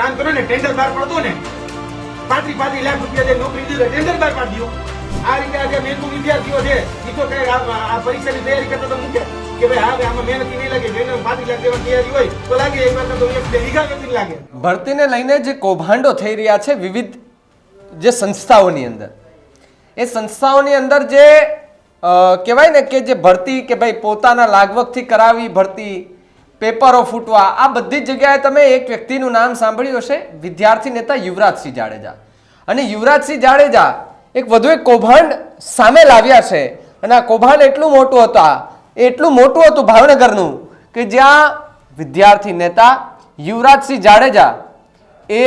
કામ કરો ને ટેન્ડર બહાર પડતો ને, પાંત્રી પાંત્રી લાખ રૂપિયા નોકરી દીધો ટેન્ડર બહાર પાડી દો આ રીતે આજે મહેનતુ વિદ્યાર્થીઓ છે એ તો કઈ આ પરીક્ષાની તૈયારી કરતા તો મૂકે. ભરતીને લઈને જે કૌભાંડો થઈ રહ્યા છે વિવિધ જે સંસ્થાઓની અંદર, એ સંસ્થાઓની અંદર જે કહેવાય ને કે જે ભરતી કે ભાઈ પોતાના લાગવગથી કરાવી ભરતી પેપરો ફૂટવા, આ બધી જ જગ્યાએ તમે એક વ્યક્તિનું નામ સાંભળ્યું હશે, વિદ્યાર્થી નેતા યુવરાજસિંહ જાડેજા. અને યુવરાજસિંહ જાડેજા એક વધુ એક કૌભાંડ સામે લાવ્યા છે. અને આ કૌભાંડ એટલું મોટું હતું એટલું મોટું હતું ભાવનગરનું કે જ્યાં વિદ્યાર્થી નેતા યુવરાજસિંહ જાડેજા એ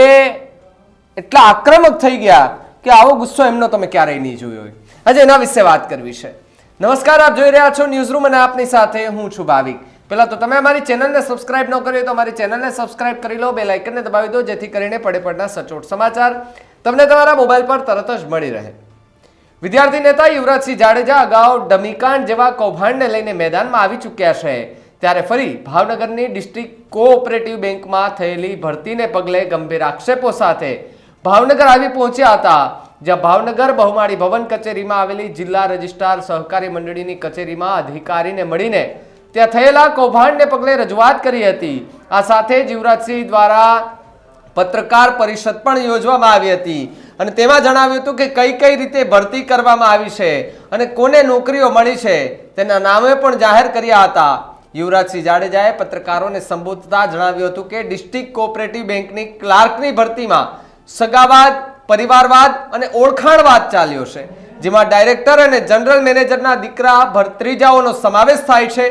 એટલા આક્રમક થઈ ગયા કે આવો ગુસ્સો એમનો તમે ક્યારેય નહીં જોયો હોય. આજે એના વિશે વાત કરવી છે. નમસ્કાર, આપ જોઈ રહ્યા છો ન્યૂઝ રૂમ અને આપની સાથે હું છું ભાવિક. પહેલા તો તમે અમારી ચેનલને સબસ્ક્રાઇબ ન કરી તો અમારી ચેનલને સબસ્ક્રાઇબ કરી લો બે લાઇકનને દબાવી દો, જેથી કરીને પડે પડના સચોટ સમાચાર તમને તમારા મોબાઈલ પર તરત જ મળી રહે. વિદ્યાર્થી નેતા યુવરાજસિંહ જાડેજા અગાઉ ડમીકાંડ જેવા કૌભાંડને લઈને મેદાનમાં આવી ચૂક્યા છે. ત્યારે ફરી ભાવનગરની ડિસ્ટ્રિક્ટ કોઓપરેટિવ બેંકમાં થયેલી ભરતીને પગલે ગંભીર આક્ષેપો સાથે ભાવનગર આવી પહોંચ્યા હતા, જ્યાં ભાવનગર બહુમાળી ભવન કચેરીમાં આવેલી જિલ્લા રજિસ્ટ્રાર સહકારી મંડળીની કચેરીમાં અધિકારીને મળીને ત્યાં થયેલા કૌભાંડને પગલે રજૂઆત કરી હતી. આ સાથે જ યુવરાજસિંહ દ્વારા પત્રકાર પરિષદ પણ યોજવામાં આવી હતી. અને તેમાં જણાવ્યું હતું કે કઈ કઈ રીતે ભરતી કરવામાં આવી છે અને કોને નોકરીઓ મળી છે તેના નામે પણ જાહેર કર્યા હતા. યુવરાજસિંહ જાડેજાએ પત્રકારોને સંબોધતા જણાવ્યું હતું કે ડિસ્ટ્રિક્ટ કોઓપરેટિવ બેંકની ક્લાર્કની ભરતીમાં સગાવાદ પરિવારવાદ અને ઓળખાણવાદ ચાલ્યો છે, જેમાં ડાયરેક્ટર અને જનરલ મેનેજરના દીકરા ભરત્રીજાઓનો સમાવેશ થાય છે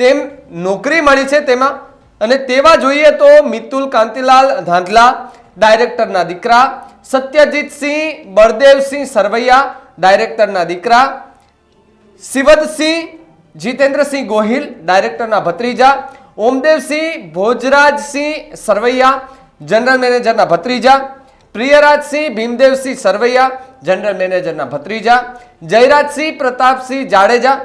તેમ નોકરી મળી છે તેમાં. અને તેવા જોઈએ તો મિતુલ કાંતિલાલ ધાંધલા, ડાયરેક્ટરના દીકરા, સત્યજીતસિંહ બળદેવસિંહ સરવૈયા, ડાયરેક્ટરના દીકરા, શિવદસિંહ, જીતેન્દ્રસિંહ ગોહિલ, ડાયરેક્ટરના ભત્રીજા, ઓમદેવસિંહ ભોજરાજસિંહ સરવૈયા, જનરલ મેનેજરના ભત્રીજા, પ્રિયરાજસિંહ ભીમદેવસિંહ સરવૈયા, જનરલ મેનેજરના ભત્રીજા, જયરાજસિંહ પ્રતાપસિંહ જાડેજા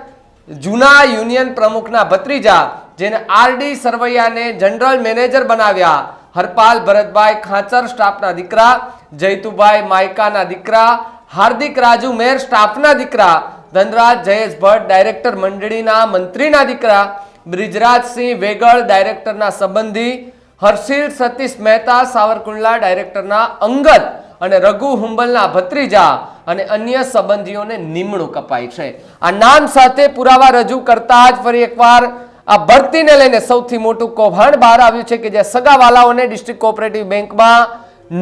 જૂના યુનિયન પ્રમુખના ભત્રીજા, જેને આરડી સરવૈયાને જનરલ મેનેજર બનાવ્યા, હરપાલ ભરતભાઈ ખાંચર સ્ટાફના દીકરા જયતુભાઈ માયકાના દીકરા, હાર્દિક રાજુ મેર સ્ટાફના દીકરા, ધનરાજ જયેશ ભટ્ટ ડાયરેક્ટર મંડળીના મંત્રીના દીકરા બ્રિજરાજસિંહ વેગળ ડાયરેક્ટરના સંબંધી, હર્ષિલ સતીશ મહેતા સાવરકુંડલા ડાયરેક્ટરના અંગત અને રઘુ હુંબલના ભત્રીજા અને અન્ય સંબંધીઓને નિમણૂક અપાઈ છે. આ નામ સાથે પુરાવા રજૂ કરતા જ ફરી એકવાર આ ભરતીને લઈને સૌથી મોટું કૌભાંડ બહાર આવ્યું છે કે જે સગાવાલાઓને ડિસ્ટ્રિક્ટ કોઓપરેટિવ બેંકમાં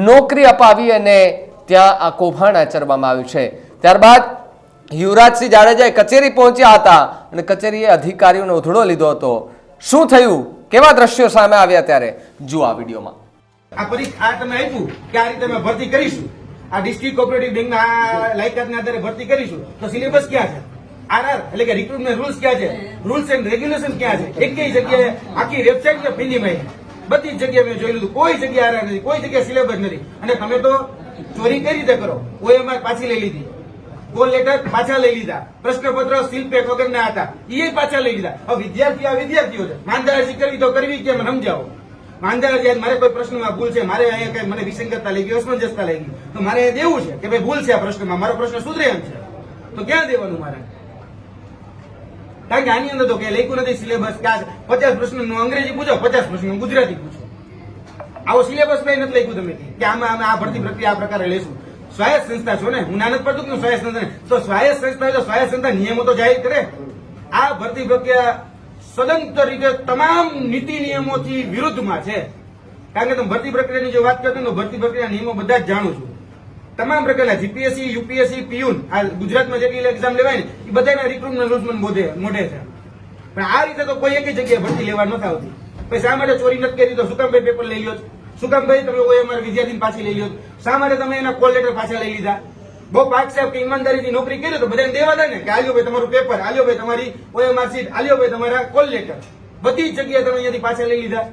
નોકરી અપાવી અને ત્યાં આ કૌભાંડ આચરવામાં આવ્યું છે. ત્યારબાદ યુવરાજસિંહ જાડેજાએ કચેરી પહોંચ્યા હતા અને કચેરીએ અધિકારીઓનો ઉધડો લીધો હતો. શું થયું? કેવા દ્રશ્યો સામે આવ્યા ત્યારે? જુઓ આ વિડીયોમાં. આ પરીક્ષા આ તમે આપ્યું કે આ રીતે અમે ભરતી કરીશું. આ ડિસ્ટ્રિક્ટ કોઓપરેટિવ બેંકના લાયકાતના આધારે ભરતી કરીશું. તો સિલેબસ ક્યાં છે? આરઆર, એટલે કે રિક્રુટમેન્ટ રૂલ્સ ક્યાં છે? રૂલ્સ એન્ડ રેગ્યુલેશન ક્યાં છે? એક જગ્યાએ આખી વેબસાઇટ છે ફિલ્મ બધી જગ્યાએ મેં જોઈ લીધું કોઈ જગ્યાએ આરઆર નથી, કોઈ જગ્યાએ સિલેબસ નથી. અને તમે તો ચોરી કઈ રીતે કરો? ઓએમઆર પાછી લઈ લીધી. કોલ લેટર પાછા લઈ લીધા. પ્રશ્નપત્ર સીલ પેક વગરના હતા. એ પાછા લઈ લીધા. હવે વિદ્યાર્થીઓ આ વિદ્યાર્થીઓ છે. માનદારજી કરવી તો કરવી કેમ સમજાવો? માંદા અરજી મારે કોઈ પ્રશ્નમાં ભૂલ છે? મારે અહીંયા કઈ મને વિસંગતતા લાગી અસમંજસતા લાગી. તો મારે દેવું છે કે ભાઈ ભૂલ છે આ પ્રશ્નમાં? મારો પ્રશ્ન સુધરે એમ છે. તો ક્યાં દેવાનું મારે? કારણ કે આની અંદર તો કઈ લખ્યું નથી સિલેબસ. પચાસ પ્રશ્નનું અંગ્રેજી પૂછો, પચાસ પ્રશ્નનું ગુજરાતી પૂછો. આવો સિલેબસ કઈ નથી લખ્યું તમે કે આમાં અમે આ ભરતી પ્રક્રિયા આ પ્રકારે લેશું સ્વાયત્ત સંસ્થા છો ને? હું નાનક પડતું સ્વાયત્ત સંસ્થા. તો સ્વાયત્ત સંસ્થા સ્વાયત્ત સંસ્થા નિયમો તો જાહેર કરે. આ ભરતી પ્રક્રિયા સ્વતંત્ર રીતે તમામ નીતિ નિયમોથી વિરુદ્ધમાં છે. કારણ કે તમે ભરતી પ્રક્રિયાની જો વાત કરતો તો ભરતી પ્રક્રિયા નિયમો બધા જ જાણું છું. તમામ પ્રકારના જીપીએસસી, યુપીએસસી, પીયુન, આ ગુજરાતમાં જેટલી એક્ઝામ લેવાય ને, એ બધાના રિક્રુટમેન્ટ રૂલ્સ મોઢે મોઢે છે. પણ આ રીતે તો કોઈ એક જગ્યાએ ભરતી લેવા નથી આવતી પછી શા માટે ચોરી નથી કરી તો સુકામભાઈ પેપર લઈ લો છો? શું કામ ભાઈ તમે કોઈ અમારા વિદ્યાર્થીને પાછી લઈ લો? શા માટે તમે એના કોલ લેટર પાછા લઈ લીધા? બહુ પાક સાહેબ કે ઈમાનદારીથી નોકરી કરી તો બધાને દેવા દે ને કે આલ્યો ભાઈ તમારું પેપર આલ્યો ભાઈ તમારી ઓએમઆર સીટ આલ્યો ભાઈ તમારા કોલ લેટર બધી જગ્યાએ તમે અહીંયાથી પાછા લઈ લીધા.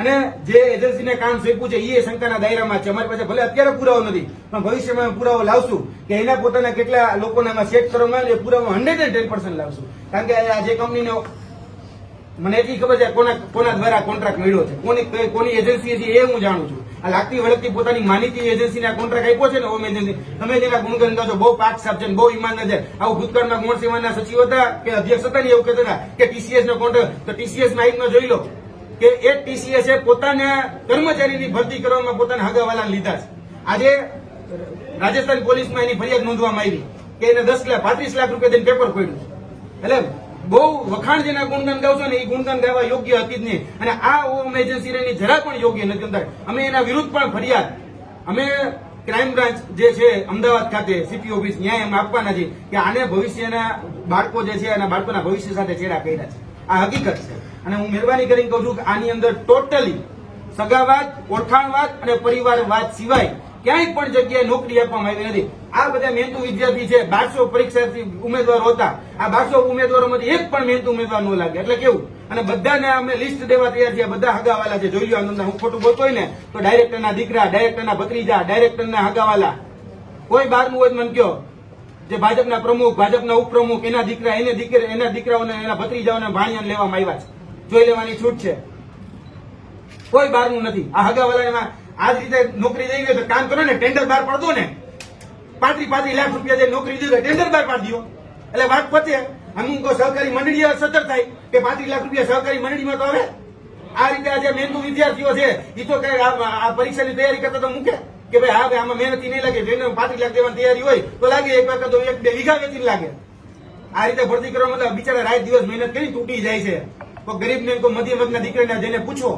અને જે એજન્સીને કામ સોંપ્યું છે એ શંકાના દાયરામાં છે. અમારી પાસે ભલે અત્યારે પુરાવો નથી, પણ ભવિષ્યમાં પુરાવો લાવશું કે એના પોતાના કેટલા લોકોને સેટ કરવામાં આવે એ પુરાવો હંડ્રેડ એન્ડ ટેન પર્સન્ટ લાવશું. કારણ કે આ જે કંપનીનો મને એટલી ખબર છે કોના કોના દ્વારા કોન્ટ્રાક્ટ મળ્યો છે, કોની કોની એજન્સી છે, એ હું જાણું છું. લાગતી વળગતી પોતાની માનીતી એજન્સીને આ કોન્ટ્રાક્ટ આપ્યો છે ને ઓમ એજન્સી તમે જેના ગુણગાન ગાઓ છો, બહુ પાક સાફ છે બહુ ઈમાનદાર છે. આવું ભૂતકાળમાં ગુણ સેવાના સચિવ હતા કે અધ્યક્ષ હતા ને એવું કહેતા હતા કે ટીસીએસ નો કોન્ટ્રાક્ટ તો ટીસીએસમાં જોઈ લો કે એક ટીસીએસ એ પોતાના કર્મચારીની ભરતી કરવામાં પોતાના હગાવાલા લીધા છે. આજે રાજસ્થાન પોલીસમાં એની ફરિયાદ નોંધવામાં આવી કે એને દસ લાખ, પાંત્રીસ લાખ રૂપિયા દઈને પેપર પડ્યું એટલે બહુ વખાણ જેના ગુણગાન ગાવ છો ને એ ગુણગાન ગાવા યોગ્ય હતી જ નહીં. અને આ ઓમ એજન્સી જરા પણ યોગ્ય નથી અંદર અમે એના વિરુદ્ધ પણ ફરિયાદ. અમે ક્રાઇમ બ્રાન્ચ જે છે, અમદાવાદ ખાતે સીપી ઓફિસ ન્યાય એમ આપવાના છે કે આને ભવિષ્યના બાળકો જે છે, એના બાળકોના ભવિષ્ય સાથે ચેડા કર્યા છે. આ હકીકત છે. અને હું મહેરબાની કરીને કહું છું કે આની અંદર ટોટલી સગાવાદ, ઓળખાણવાદ અને પરિવારવાદ સિવાય ક્યાંય પણ જગ્યાએ નોકરી આપવામાં આવી નથી. આ બધા મહેનતુ વિદ્યાર્થી છે, બારસો પરીક્ષાર્થી ઉમેદવારો હતા. આ બારસો ઉમેદવારોમાંથી એક પણ મહેનતુ ઉમેદવાર ન લાગે. એટલે કેવું? અને બધાને અમે લિસ્ટ દેવા તૈયાર છીએ. બધા હગાવાલા છે. જોઈ લો આનંદ હું ખોટું બોલતો ને, તો ડાયરેક્ટરના દીકરા, ડાયરેક્ટરના ભત્રીજા, ડાયરેક્ટરના હગાવાલા. કોઈ બારનું હોય મને કયો? જે ભાજપના પ્રમુખ, ભાજપના ઉપપ્રમુખ, એના દીકરા, એને દીકરા, એના દીકરાઓને, એના ભત્રીજાઓને ભાણિયાને લેવામાં આવ્યા છે. જોઈ લેવાની છૂટ છે. કોઈ બારનું નથી. આ હગાવાલામાં આ રીતે નોકરી લઈ ગયો તો કામ કરો ને ટેન્ડર બહાર પાડતો ને. પાંત્રી પાંત્રી લાખ રૂપિયા જે નોકરી દીધો ટેન્ડર બહાર પાડી દો. એટલે વાત પતે. અમુક સહકારી મંડળી સતર્ક થાય કે પાંત્રીસ લાખ રૂપિયા સહકારી મંડળીમાં તો આવે. આ રીતે આ જે મહેનતુ વિદ્યાર્થીઓ છે એ તો કઈ આ પરીક્ષાની તૈયારી કરતા તો મૂકે. કે ભાઈ હા, ભાઈ આમાં મહેનતી નહીં લાગે, જેને પાંત્રીસ લાખ દેવાની તૈયારી હોય, તો લાગે એક તો એક બે વીઘા વેચી લાગે. આ રીતે ભરતી કરવા મતલબ બિચારા રાત દિવસ મહેનત કરી તૂટી જાય છે. તો ગરીબ ને કોઈ મધ્યમ વર્ગના દીકરાને જઈને પૂછો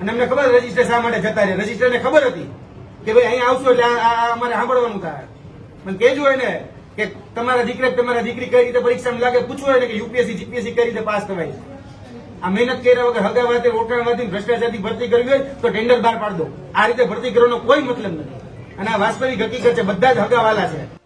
અને અમને ખબર રજિસ્ટર શા માટે જતા રહ્યા? રજિસ્ટર ને ખબર હતી કે ભાઈ અહીંયા આવશો એટલે અમારે સાંભળવાનું થાય. મને કહેજો એને કે તમારા દીકરા તમારા દીકરી કઈ રીતે પરીક્ષામાં લાગે પૂછવું એને કે યુપીએસસી જીપીએસસી કઈ રીતે પાસ થવાય આ મહેનત કર્યા વગર હગાવાતે ઓળખાણવાથી ભ્રષ્ટાચારથી ભરતી કરવી હોય તો ટેન્ડર બહાર પાડ દો. આ રીતે ભરતી કરવાનો કોઈ મતલબ નથી. અને આ વાસ્તવિક હકીકત છે, બધા જ હગાવાલા છે.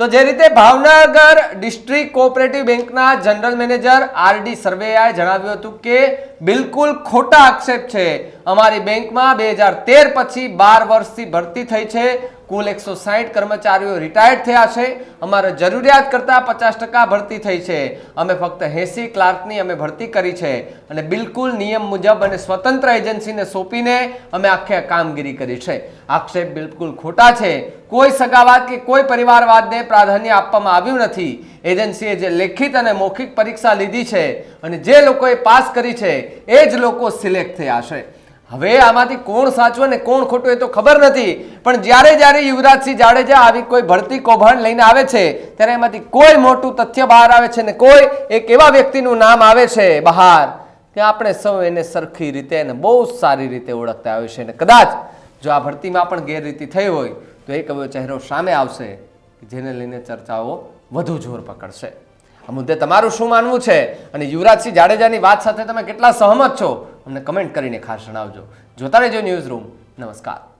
તો જે રીતે ભાવનગર ડિસ્ટ્રિક્ટ કોઓપરેટિવ બેંકના જનરલ મેનેજર આર ડી સર્વેયાએ જણાવ્યું હતું કે બિલકુલ ખોટા આક્ષેપ છે. અમારી બેંકમાં બે હજાર તેર પછી બાર વર્ષથી ભરતી થઈ છે. કુલ એકસો સાહીઠ કર્મચારીઓ રિટાયર્ડ થયા છે. અમારે જરૂરિયાત કરતાં પચાસ ટકા ભરતી થઈ છે. અમે ફક્ત એંસી ક્લાર્કની અમે ભરતી કરી છે અને બિલકુલ નિયમ મુજબ અને સ્વતંત્ર એજન્સીને સોંપીને અમે આખે કામગીરી કરી છે. આક્ષેપ બિલકુલ ખોટા છે. કોઈ સગાવાદ કે કોઈ પરિવારવાદને પ્રાધાન્ય આપવામાં આવ્યું નથી. એજન્સીએ જે લેખિત અને મૌખિક પરીક્ષા લીધી છે અને જે લોકોએ પાસ કરી છે, એ જ લોકો સિલેક્ટ થયા છે. હવે આમાંથી કોણ સાચું અને કોણ ખોટું એ તો ખબર નથી. પણ જ્યારે જ્યારે યુવરાજસિંહ જાડેજા આવી કોઈ ભરતી કૌભાંડ લઈને આવે છે, ત્યારે એમાંથી કોઈ મોટું તથ્ય બહાર આવે છે ને કોઈ એક એવા વ્યક્તિનું નામ આવે છે બહાર, કે આપણે સૌ એને સરખી રીતે અને બહુ સારી રીતે ઓળખતા આવે છે. અને કદાચ જો આ ભરતીમાં પણ ગેરરીતિ થઈ હોય, તો એક એવો ચહેરો સામે આવશે જેને લઈને ચર્ચાઓ વધુ જોર પકડશે. આ મુદ્દે તમારું શું માનવું છે? અને યુવરાજસિંહ જાડેજાની વાત સાથે તમે કેટલા સહમત છો? અમને કમેન્ટ કરીને ખાસ જણાવજો. જોતા રહેજો ન્યૂઝ રૂમ. નમસ્કાર.